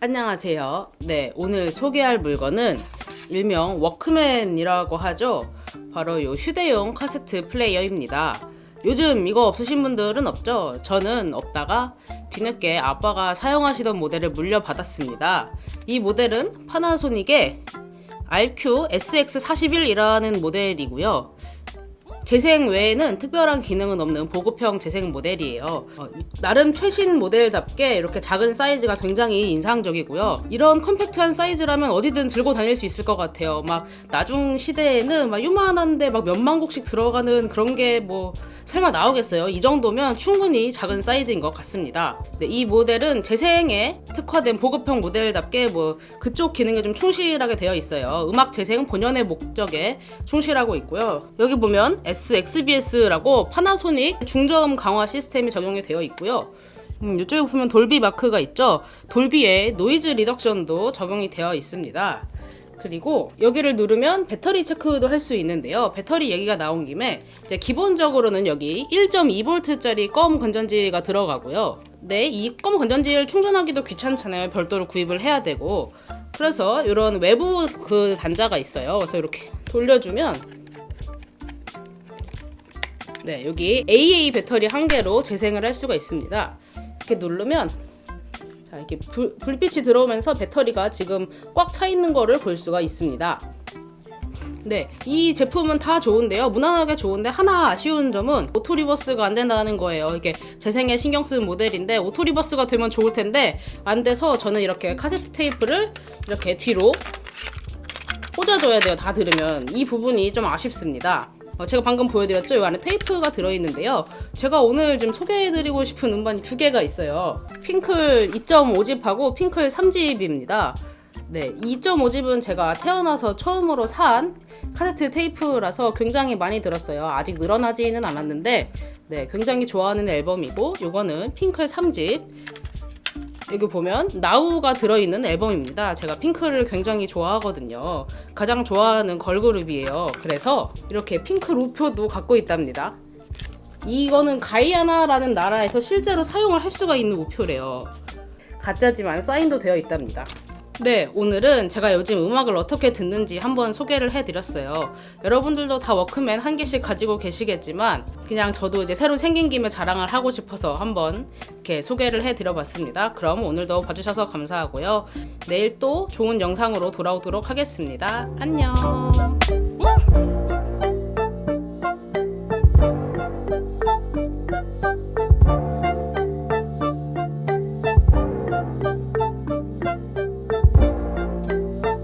안녕하세요. 네, 오늘 소개할 물건은 일명 워크맨이라고 하죠. 바로 이 휴대용 카세트 플레이어입니다. 요즘 이거 없으신 분들은 없죠? 저는 없다가 뒤늦게 아빠가 사용하시던 모델을 물려받았습니다. 이 모델은 파나소닉의 RQ SX41이라는 모델이고요. 재생 외에는 특별한 기능은 없는 보급형 재생 모델이에요. 어, 나름 최신 모델답게 이렇게 작은 사이즈가 굉장히 인상적이고요. 이런 컴팩트한 사이즈라면 어디든 들고 다닐 수 있을 것 같아요. 막 나중 시대에는 막 요만한데 막 몇만 곡씩 들어가는 그런 게 뭐 설마 나오겠어요? 이 정도면 충분히 작은 사이즈인 것 같습니다. 네, 이 모델은 재생에 특화된 보급형 모델답게 뭐 그쪽 기능에 좀 충실하게 되어 있어요. 음악 재생 본연의 목적에 충실하고 있고요. 여기 보면 SXBS라고 파나소닉 중저음 강화 시스템이 적용이 되어 있고요. 음, 이쪽에 보면 돌비 마크가 있죠. 돌비에 노이즈 리덕션도 적용이 되어 있습니다. 그리고 여기를 누르면 배터리 체크도 할 수 있는데요. 배터리 얘기가 나온 김에 이제 기본적으로는 여기 1.2V짜리 껌 건전지가 들어가고요. 네, 이 껌 건전지를 충전하기도 귀찮잖아요. 별도로 구입을 해야 되고. 그래서 이런 외부 그 단자가 있어요. 그래서 이렇게 돌려주면 네, 여기 AA 배터리 한 개로 재생을 할 수가 있습니다. 이렇게 누르면 자, 이렇게 불, 불빛이 들어오면서 배터리가 지금 꽉 차 있는 거를 볼 수가 있습니다. 네, 이 제품은 다 좋은데요. 무난하게 좋은데 하나 아쉬운 점은 오토 리버스가 안 된다는 거예요. 이게 재생에 신경 쓰는 모델인데 오토 리버스가 되면 좋을 텐데 안 돼서 저는 이렇게 카세트 테이프를 이렇게 뒤로 꽂아줘야 돼요. 다 들으면 이 부분이 좀 아쉽습니다. 어, 제가 방금 보여드렸죠? 이 안에 테이프가 들어있는데요. 제가 오늘 좀 소개해드리고 싶은 음반이 두 개가 있어요. 핑클 2.5집하고 핑클 3집입니다. 네, 2.5집은 제가 태어나서 처음으로 산 카세트 테이프라서 굉장히 많이 들었어요. 아직 늘어나지는 않았는데, 네, 굉장히 좋아하는 앨범이고, 요거는 핑클 3집. 여기 보면 나우가 들어있는 앨범입니다. 제가 핑크를 굉장히 좋아하거든요. 가장 좋아하는 걸그룹이에요. 그래서 이렇게 핑크 우표도 갖고 있답니다. 이거는 가이아나라는 나라에서 실제로 사용을 할 수가 있는 우표래요. 가짜지만 사인도 되어 있답니다. 네, 오늘은 제가 요즘 음악을 어떻게 듣는지 한번 소개를 해드렸어요. 여러분들도 다 워크맨 한 개씩 가지고 계시겠지만, 그냥 저도 이제 새로 생긴 김에 자랑을 하고 싶어서 한번 이렇게 소개를 해드려봤습니다. 그럼 오늘도 봐주셔서 감사하고요. 내일 또 좋은 영상으로 돌아오도록 하겠습니다. 안녕!